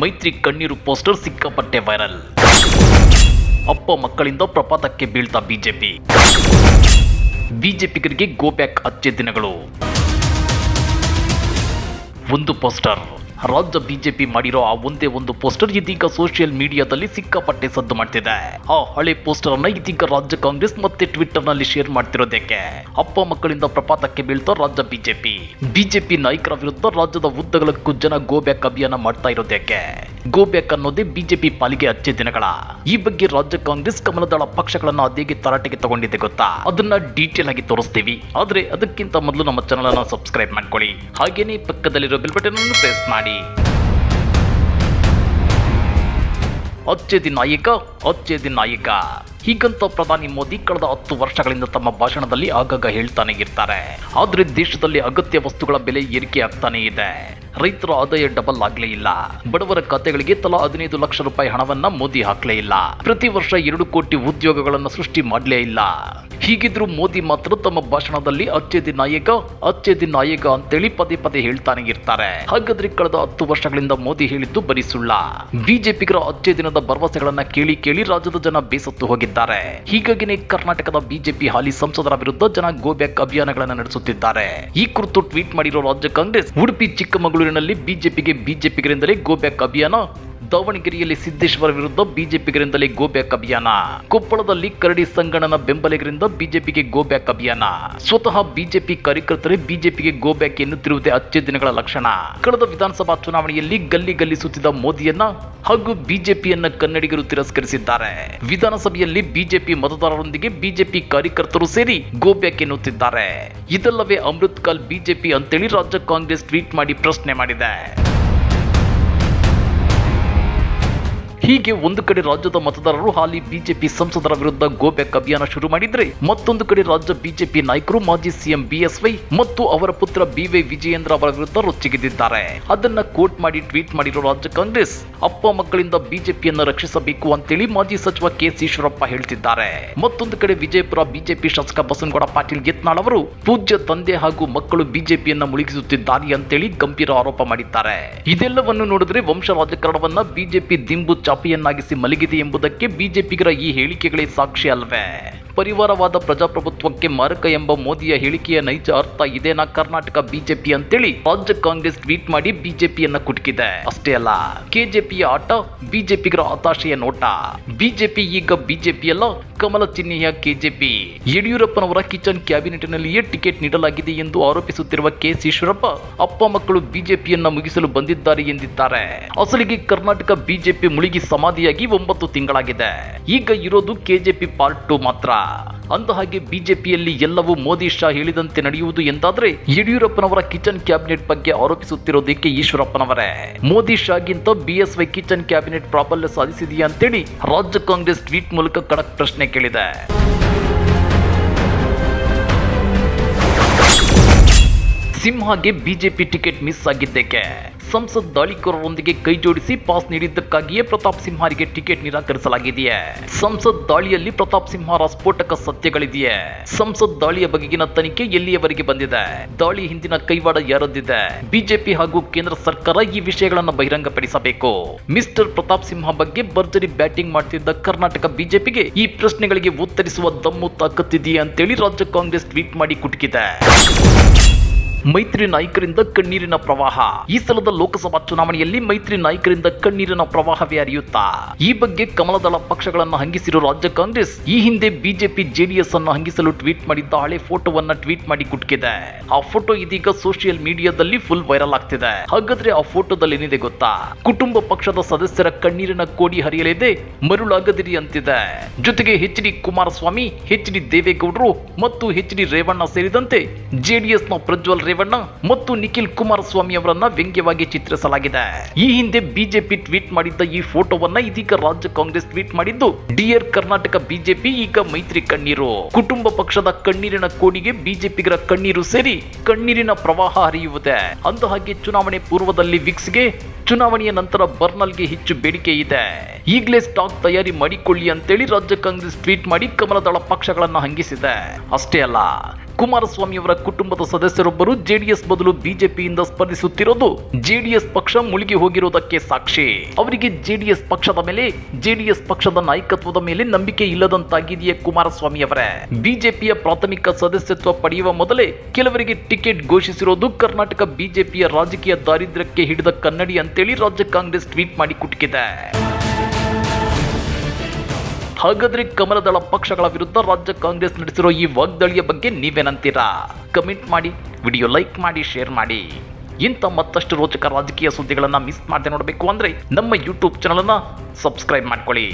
ಮೈತ್ರಿ ಕಣ್ಣೀರು ಪೋಸ್ಟರ್ ಸಿಕ್ಕಾಪಟ್ಟೆ ವೈರಲ್. ಅಪ್ಪ ಮಕ್ಕಳಿಂದ ಪ್ರಪಾತಕ್ಕೆ ಬೀಳ್ತಾ ಬಿಜೆಪಿ. ಬಿಜೆಪಿಗರಿಗೆ ಗೋ ಬ್ಯಾಕ್ ಅಚ್ಚೆ ದಿನಗಳು. ಒಂದು ಪೋಸ್ಟರ್. ರಾಜ್ಯ ಬಿಜೆಪಿ ಮಾಡಿರೋ ಆ ಒಂದೇ ಒಂದು ಪೋಸ್ಟರ್ ಇದೀಗ ಸೋಷಿಯಲ್ ಮೀಡಿಯಾದಲ್ಲಿ ಸಿಕ್ಕಾಪಟ್ಟೆ ಸದ್ದು ಮಾಡ್ತಿದೆ. ಆ ಹಳೆ ಪೋಸ್ಟರ್ ಅನ್ನ ಇದೀಗ ರಾಜ್ಯ ಕಾಂಗ್ರೆಸ್ ಮತ್ತೆ ಟ್ವಿಟರ್ನಲ್ಲಿ ಶೇರ್ ಮಾಡ್ತಿರೋದಕ್ಕೆ. ಅಪ್ಪ ಮಕ್ಕಳಿಂದ ಪ್ರಪಾತಕ್ಕೆ ಬೀಳ್ತಾ ರಾಜ್ಯ ಬಿಜೆಪಿ. ಬಿಜೆಪಿ ನಾಯಕರ ವಿರುದ್ಧ ರಾಜ್ಯದ ಉದ್ದಗಲಕ್ಕೂ ಜನ ಗೋ ಬ್ಯಾಕ್ ಅಭಿಯಾನ ಮಾಡ್ತಾ ಇರೋದಕ್ಕೆ. ಗೋ ಬ್ಯಾಕ್ ಅನ್ನೋದೇ ಬಿಜೆಪಿ ಪಾಲಿಗೆ ಅಚ್ಚೆ ದಿನಗಳ. ಈ ಬಗ್ಗೆ ರಾಜ್ಯ ಕಾಂಗ್ರೆಸ್ ಕಮಲದಳ ಪಕ್ಷಗಳನ್ನ ಅದೇಗೆ ತರಾಟೆಗೆ ತಗೊಂಡಿದೆ ಗೊತ್ತಾ? ಅದನ್ನ ಡೀಟೇಲ್ ಆಗಿ ತೋರಿಸ್ತೀವಿ. ಆದ್ರೆ ಅದಕ್ಕಿಂತ ಮೊದಲು ನಮ್ಮ ಚಾನಲ್ ಅನ್ನ ಸಬ್ಸ್ಕ್ರೈಬ್ ಮಾಡ್ಕೊಳ್ಳಿ. ಹಾಗೇನೆ ಪಕ್ಕದಲ್ಲಿರೋ ಬೆಲ್ ಬಟನ್ ಅನ್ನು ಪ್ರೆಸ್ ಮಾಡಿ. ಅಚ್ಚೇದಿ ನಾಯಕ ಅಚ್ಚೇದಿ ನಾಯಕ ಹೀಗಂತ ಪ್ರಧಾನಿ ಮೋದಿ ಕಳೆದ ಹತ್ತು ವರ್ಷಗಳಿಂದ ತಮ್ಮ ಭಾಷಣದಲ್ಲಿ ಆಗಾಗ ಹೇಳ್ತಾನೆ ಇರ್ತಾರೆ. ಆದರೆ ದೇಶದಲ್ಲಿ ಅಗತ್ಯ ವಸ್ತುಗಳ ಬೆಲೆ ಏರಿಕೆ ಆಗ್ತಾನೆ ಇದೆ. ರೈತರ ಆದಾಯ ಡಬಲ್ ಆಗ್ಲೇ ಇಲ್ಲ. ಬಡವರ ಖಾತೆಗಳಿಗೆ ತಲಾ ಹದಿನೈದು ಲಕ್ಷ ರೂಪಾಯಿ ಹಣವನ್ನ ಮೋದಿ ಹಾಕ್ಲೇ ಇಲ್ಲ. ಪ್ರತಿ ವರ್ಷ ಎರಡು ಕೋಟಿ ಉದ್ಯೋಗಗಳನ್ನು ಸೃಷ್ಟಿ ಮಾಡ್ಲೇ ಇಲ್ಲ. ಹೀಗಿದ್ರು ಮೋದಿ ಮಾತ್ರ ತಮ್ಮ ಭಾಷಣದಲ್ಲಿ ಅಚ್ಚೇದಿ ನಾಯಕ ಅಚ್ಚೇದಿ ನಾಯಕ ಅಂತೇಳಿ ಪದೇ ಪದೇ ಹೇಳ್ತಾನೆ ಇರ್ತಾರೆ. ಹಾಗಾದ್ರೆ ಕಳೆದ ಹತ್ತು ವರ್ಷಗಳಿಂದ ಮೋದಿ ಹೇಳಿದ್ದು ಬರೀ ಸುಳ್ಳ. ಬಿಜೆಪಿಗರ ಅಚ್ಚೆ ದಿನದ ಭರವಸೆಗಳನ್ನ ಕೇಳಿ ಕೇಳಿ ರಾಜ್ಯದ ಜನ ಬೇಸತ್ತು ಹೋಗಿದ್ದಾರೆ. ಹೀಗಾಗಿನೇ ಕರ್ನಾಟಕದ ಬಿಜೆಪಿ ಹಾಲಿ ಸಂಸದರ ವಿರುದ್ಧ ಜನ ಗೋ ಬ್ಯಾಕ್ ಅಭಿಯಾನಗಳನ್ನು ನಡೆಸುತ್ತಿದ್ದಾರೆ. ಈ ಕುರಿತು ಟ್ವೀಟ್ ಮಾಡಿರುವ ರಾಜ್ಯ ಕಾಂಗ್ರೆಸ್, ಉಡುಪಿ ಚಿಕ್ಕಮಗಳೂರಿನಲ್ಲಿ ಬಿಜೆಪಿಗೆ ಬಿಜೆಪಿಗರಿಂದಲೇ ಗೋ ಬ್ಯಾಕ್ ಅಭಿಯಾನ ದಾವಣಗೆರೆಯಲ್ಲಿ ಸಿದ್ದೇಶ್ವರ ವಿರುದ್ಧ ಬಿಜೆಪಿಗರಿಂದಲೇ ಗೋ ಬ್ಯಾಕ್ ಅಭಿಯಾನ. ಕೊಪ್ಪಳದಲ್ಲಿ ಕರಡಿ ಸಂಗಣನ ಬೆಂಬಲಿಗರಿಂದ ಬಿಜೆಪಿಗೆ ಗೋ ಬ್ಯಾಕ್ ಅಭಿಯಾನ. ಸ್ವತಃ ಬಿಜೆಪಿ ಕಾರ್ಯಕರ್ತರೇ ಬಿಜೆಪಿಗೆ ಗೋ ಬ್ಯಾಕ್ ಎನ್ನುತ್ತಿರುವುದೇ ಅಚ್ಚೆ ದಿನಗಳ ಲಕ್ಷಣ. ಕಳೆದ ವಿಧಾನಸಭಾ ಚುನಾವಣೆಯಲ್ಲಿ ಗಲ್ಲಿ ಗಲ್ಲಿ ಸುತ್ತಿದ ಮೋದಿಯನ್ನ ಹಾಗೂ ಬಿಜೆಪಿಯನ್ನ ಕನ್ನಡಿಗರು ತಿರಸ್ಕರಿಸಿದ್ದಾರೆ. ವಿಧಾನಸಭೆಯಲ್ಲಿ ಬಿಜೆಪಿ ಮತದಾರರೊಂದಿಗೆ ಬಿಜೆಪಿ ಕಾರ್ಯಕರ್ತರು ಸೇರಿ ಗೋ ಬ್ಯಾಕ್ ಎನ್ನುತ್ತಿದ್ದಾರೆ. ಇದಲ್ಲವೇ ಅಮೃತ್ ಕಾಲ್ ಬಿಜೆಪಿ ಅಂತೇಳಿ ರಾಜ್ಯ ಕಾಂಗ್ರೆಸ್ ಟ್ವೀಟ್ ಮಾಡಿ ಪ್ರಶ್ನೆ ಮಾಡಿದೆ. ಹೀಗೆ ಒಂದು ಕಡೆ ರಾಜ್ಯದ ಮತದಾರರು ಹಾಲಿ ಬಿಜೆಪಿ ಸಂಸದರ ವಿರುದ್ಧ ಗೋ ಬ್ಯಾಕ್ ಅಭಿಯಾನ ಶುರು ಮಾಡಿದ್ರೆ ಮತ್ತೊಂದು ಕಡೆ ರಾಜ್ಯ ಬಿಜೆಪಿ ನಾಯಕರು ಮಾಜಿ ಸಿಎಂ ಬಿಎಸ್ವೈ ಮತ್ತು ಅವರ ಪುತ್ರ ಬಿವೈ ವಿಜಯೇಂದ್ರ ಅವರ ವಿರುದ್ಧ ರೊಚ್ಚಿಗೆದ್ದಿದ್ದಾರೆ. ಅದನ್ನ ಕೋಟ್ ಮಾಡಿ ಟ್ವೀಟ್ ಮಾಡಿರೋ ರಾಜ್ಯ ಕಾಂಗ್ರೆಸ್, ಅಪ್ಪ ಮಕ್ಕಳಿಂದ ಬಿಜೆಪಿಯನ್ನು ರಕ್ಷಿಸಬೇಕು ಅಂತೇಳಿ ಮಾಜಿ ಸಚಿವ ಕೆ ಸಿ ಈಶ್ವರಪ್ಪ ಹೇಳ್ತಿದ್ದಾರೆ. ಮತ್ತೊಂದು ಕಡೆ ವಿಜಯಪುರ ಬಿಜೆಪಿ ಶಾಸಕ ಬಸನಗೌಡ ಪಾಟೀಲ್ ಯತ್ನಾಳ್ ಅವರು ಪೂಜ್ಯ ತಂದೆ ಹಾಗೂ ಮಕ್ಕಳು ಬಿಜೆಪಿಯನ್ನ ಮುಳುಗಿಸುತ್ತಿದ್ದಾರೆ ಅಂತೇಳಿ ಗಂಭೀರ ಆರೋಪ ಮಾಡಿದ್ದಾರೆ. ಇದೆಲ್ಲವನ್ನು ನೋಡಿದ್ರೆ ವಂಶ ರಾಜಕಾರಣವನ್ನ ಬಿಜೆಪಿ ದಿಂಬು ಚಾಪಿಯನ್ನಾಗಿಸಿ ಮಲಗಿದೆ ಎಂಬುದಕ್ಕೆ ಬಿಜೆಪಿಗರ ಈ ಹೇಳಿಕೆಗಳೇ ಸಾಕ್ಷಿ ಅಲ್ವೇ? ಪರಿವಾರವಾದ ಪ್ರಜಾಪ್ರಭುತ್ವಕ್ಕೆ ಮಾರಕ ಎಂಬ ಮೋದಿಯ ಹೇಳಿಕೆಯ ನೈಜ ಅರ್ಥ ಇದೇನಾ ಕರ್ನಾಟಕ ಬಿಜೆಪಿ ಅಂತೇಳಿ ರಾಜ್ಯ ಕಾಂಗ್ರೆಸ್ ಟ್ವೀಟ್ ಮಾಡಿ ಬಿಜೆಪಿಯನ್ನ ಕುಟುಕಿದೆ. ಅಷ್ಟೇ ಅಲ್ಲ, ಕೆಜೆಪಿಯ ಆಟ ಬಿಜೆಪಿಗರ ಹತಾಶೆಯ ನೋಟ. ಬಿಜೆಪಿ ಈಗ ಬಿಜೆಪಿ ಅಲ್ಲ ಕಮಲ ಚಿಹ್ನೆಯ ಕೆಜೆಪಿ. ಯಡಿಯೂರಪ್ಪನವರ ಕಿಚನ್ ಕ್ಯಾಬಿನೆಟ್ನಲ್ಲಿಯೇ ಟಿಕೆಟ್ ನೀಡಲಾಗಿದೆ ಎಂದು ಆರೋಪಿಸುತ್ತಿರುವ ಕೆ ಸಿ ಈಶ್ವರಪ್ಪ ಅಪ್ಪ ಮಕ್ಕಳು ಬಿಜೆಪಿಯನ್ನ ಮುಗಿಸಲು ಬಂದಿದ್ದಾರೆ ಎಂದಿದ್ದಾರೆ. ಅಸಲಿಗೆ ಕರ್ನಾಟಕ ಬಿಜೆಪಿ ಮುಳುಗಿ ಸಮಾಧಿಯಾಗಿ ಒಂಬತ್ತು ತಿಂಗಳಾಗಿದೆ. ಈಗ ಇರೋದು ಕೆಜೆಪಿ ಪಾರ್ಟ್ ಟು ಮಾತ್ರ. ಅಂದ ಹಾಗೆ ಬಿಜೆಪಿಯಲ್ಲಿ ಎಲ್ಲವೂ ಮೋದಿ ಶಾ ಹೇಳಿದಂತೆ ನಡೆಯುವುದು ಎಂದಾದ್ರೆ ಯಡಿಯೂರಪ್ಪನವರ ಕಿಚನ್ ಕ್ಯಾಬಿನೆಟ್ ಬಗ್ಗೆ ಆರೋಪಿಸುತ್ತಿರೋದಕ್ಕೆ ಈಶ್ವರಪ್ಪನವರೇ. ಮೋದಿ ಶಾಗಿಂತ ಬಿಎಸ್ವೈ ಕಿಚನ್ ಕ್ಯಾಬಿನೆಟ್ ಪ್ರಾಬಲ್ಯ ಸಾಧಿಸಿದೆಯಾ ಅಂತೇಳಿ ರಾಜ್ಯ ಕಾಂಗ್ರೆಸ್ ಟ್ವೀಟ್ ಮೂಲಕ ಖಡಕ್ ಪ್ರಶ್ನೆ ಕೇಳಿದೆ. ಸಿಂಹಾಗೆ ಬಿಜೆಪಿ ಟಿಕೆಟ್ ಮಿಸ್ ಆಗಿದ್ದೇಕೆ? ಸಂಸತ್ ದಾಳಿಕೋರರೊಂದಿಗೆ ಕೈ ಜೋಡಿಸಿ ಪಾಸ್ ನೀಡಿದ್ದಕ್ಕಾಗಿಯೇ ಪ್ರತಾಪ್ ಸಿಂಹರಿಗೆ ಟಿಕೆಟ್ ನಿರಾಕರಿಸಲಾಗಿದೆಯೇ? ಸಂಸತ್ ದಾಳಿಯಲ್ಲಿ ಪ್ರತಾಪ್ ಸಿಂಹರ ಸ್ಫೋಟಕ ಸತ್ಯಗಳಿದೆಯೇ? ಸಂಸತ್ ದಾಳಿಯ ಬಗೆಗಿನ ತನಿಖೆ ಎಲ್ಲಿಯವರೆಗೆ ಬಂದಿದೆ? ದಾಳಿ ಹಿಂದಿನ ಕೈವಾಡ ಯಾರದ್ದಿದೆ? ಬಿಜೆಪಿ ಹಾಗೂ ಕೇಂದ್ರ ಸರ್ಕಾರ ಈ ವಿಷಯಗಳನ್ನು ಬಹಿರಂಗಪಡಿಸಬೇಕು. ಮಿಸ್ಟರ್ ಪ್ರತಾಪ್ ಸಿಂಹ ಬಗ್ಗೆ ಭರ್ಜರಿ ಬ್ಯಾಟಿಂಗ್ ಮಾಡ್ತಿದ್ದ ಕರ್ನಾಟಕ ಬಿಜೆಪಿಗೆ ಈ ಪ್ರಶ್ನೆಗಳಿಗೆ ಉತ್ತರಿಸುವ ದಮ್ಮು ತಾಕತ್ತಿದೆಯೇ ಅಂತೇಳಿ ರಾಜ್ಯ ಕಾಂಗ್ರೆಸ್ ಟ್ವೀಟ್ ಮಾಡಿ ಕುಟುಕಿದೆ. ಮೈತ್ರಿ ನಾಯಕರಿಂದ ಕಣ್ಣೀರಿನ ಪ್ರವಾಹ. ಈ ಸಲದ ಲೋಕಸಭಾ ಚುನಾವಣೆಯಲ್ಲಿ ಮೈತ್ರಿ ನಾಯಕರಿಂದ ಕಣ್ಣೀರಿನ ಪ್ರವಾಹವೇ ಹರಿಯುತ್ತಾ? ಈ ಬಗ್ಗೆ ಕಮಲದಳ ಪಕ್ಷಗಳನ್ನು ಹಂಗಿಸಿರುವ ರಾಜ್ಯ ಕಾಂಗ್ರೆಸ್ ಈ ಹಿಂದೆ ಬಿಜೆಪಿ ಜೆಡಿಎಸ್ ಅನ್ನು ಹಂಗಿಸಲು ಟ್ವೀಟ್ ಮಾಡಿದ್ದ ಹಳೆ ಫೋಟೋವನ್ನ ಟ್ವೀಟ್ ಮಾಡಿ ಕುಟ್ಕಿದೆ. ಆ ಫೋಟೋ ಇದೀಗ ಸೋಷಿಯಲ್ ಮೀಡಿಯಾದಲ್ಲಿ ಫುಲ್ ವೈರಲ್ ಆಗ್ತಿದೆ. ಹಾಗಾದ್ರೆ ಆ ಫೋಟೋದಲ್ಲಿ ಏನಿದೆ ಗೊತ್ತಾ? ಕುಟುಂಬ ಪಕ್ಷದ ಸದಸ್ಯರ ಕಣ್ಣೀರಿನ ಕೋಡಿ ಹರಿಯಲಿದೆ ಮರುಳಾಗದಿರಿ ಅಂತಿದೆ. ಜೊತೆಗೆ H D Kumaraswamy H D ದೇವೇಗೌಡರು ಮತ್ತು ಎಚ್ ಡಿ ರೇವಣ್ಣ ಸೇರಿದಂತೆ ಜೆಡಿಎಸ್ನ ಪ್ರಜ್ವಲ್ ರೇವಣ್ಣ ಮತ್ತು ನಿಖಿಲ್ ಕುಮಾರಸ್ವಾಮಿ ಅವರನ್ನ ವ್ಯಂಗ್ಯವಾಗಿ ಚಿತ್ರಿಸಲಾಗಿದೆ. ಈ ಹಿಂದೆ ಬಿಜೆಪಿ ಟ್ವೀಟ್ ಮಾಡಿದ್ದ ಈ ಫೋಟೋವನ್ನ ಇದೀಗ ರಾಜ್ಯ ಕಾಂಗ್ರೆಸ್ ಟ್ವೀಟ್ ಮಾಡಿದ್ದು, ಡಿಯರ್ ಕರ್ನಾಟಕ ಬಿಜೆಪಿ, ಈಗ ಮೈತ್ರಿ ಕಣ್ಣೀರು. ಕುಟುಂಬ ಪಕ್ಷದ ಕಣ್ಣೀರಿನ ಕೋಡಿಗೆ ಬಿಜೆಪಿಗರ ಕಣ್ಣೀರು ಸೇರಿ ಕಣ್ಣೀರಿನ ಪ್ರವಾಹ ಹರಿಯುವುದೇ. ಅಂದ ಹಾಗೆ ಚುನಾವಣೆ ಪೂರ್ವದಲ್ಲಿ ವಿಕ್ಸ್ಗೆ ಚುನಾವಣೆಯ ನಂತರ ಬರ್ನಲ್ಗೆ ಹೆಚ್ಚು ಬೇಡಿಕೆ ಇದೆ. ಈಗಲೇ ಸ್ಟಾಕ್ ತಯಾರಿ ಮಾಡಿಕೊಳ್ಳಿ ಅಂತೇಳಿ ರಾಜ್ಯ ಕಾಂಗ್ರೆಸ್ ಟ್ವೀಟ್ ಮಾಡಿ ಕಮಲದಳ ಪಕ್ಷಗಳನ್ನು ಹಂಗಿಸಿದೆ. ಅಷ್ಟೇ ಅಲ್ಲ ಕುಮಾರಸ್ವಾಮಿ ಅವರ ಕುಟುಂಬದ ಸದಸ್ಯರೊಬ್ಬರು ಜೆಡಿಎಸ್ ಬದಲು ಬಿಜೆಪಿಯಿಂದ ಸ್ಪರ್ಧಿಸುತ್ತಿರೋದು. ಜೆಡಿಎಸ್ ಪಕ್ಷ ಮುಳುಗಿ ಹೋಗಿರುವುದಕ್ಕೆ ಸಾಕ್ಷಿ. ಅವರಿಗೆ ಜೆಡಿಎಸ್ ಪಕ್ಷದ ಮೇಲೆ, ಜೆಡಿಎಸ್ ಪಕ್ಷದ ನಾಯಕತ್ವದ ಮೇಲೆ ನಂಬಿಕೆ ಇಲ್ಲದಂತಾಗಿದೆಯೇ ಕುಮಾರಸ್ವಾಮಿ ಅವರೇ. ಬಿಜೆಪಿಯ ಪ್ರಾಥಮಿಕ ಸದಸ್ಯತ್ವ ಪಡೆಯುವ ಮೊದಲೇ ಕೆಲವರಿಗೆ ಟಿಕೆಟ್ ಘೋಷಿಸಿರೋದು ಕರ್ನಾಟಕ ಬಿಜೆಪಿಯ ರಾಜಕೀಯ ದಾರಿದ್ರ್ಯಕ್ಕೆ ಹಿಡಿದ ಕನ್ನಡಿ ಅಂತೇಳಿ ರಾಜ್ಯ ಕಾಂಗ್ರೆಸ್ ಟ್ವೀಟ್ ಮಾಡಿ ಕುಟುಕಿದೆ. ಹಾಗಾದ್ರೆ ಕಮಲದಳ ಪಕ್ಷಗಳ ವಿರುದ್ಧ ರಾಜ್ಯ ಕಾಂಗ್ರೆಸ್ ನಡೆಸಿರೋ ಈ ವಾಗ್ದಾಳಿಯ ಬಗ್ಗೆ ನೀವೇನಂತೀರಾ? ಕಮೆಂಟ್ ಮಾಡಿ ವಿಡಿಯೋ ಲೈಕ್ ಮಾಡಿ ಶೇರ್ ಮಾಡಿ. ಇಂಥ ಮತ್ತಷ್ಟು ರೋಚಕ ರಾಜಕೀಯ ಸುದ್ದಿಗಳನ್ನು ಮಿಸ್ ಮಾಡದೆ ನೋಡಬೇಕು ಅಂದರೆ ನಮ್ಮ ಯೂಟ್ಯೂಬ್ ಚಾನಲನ್ನು ಸಬ್ಸ್ಕ್ರೈಬ್ ಮಾಡ್ಕೊಳ್ಳಿ.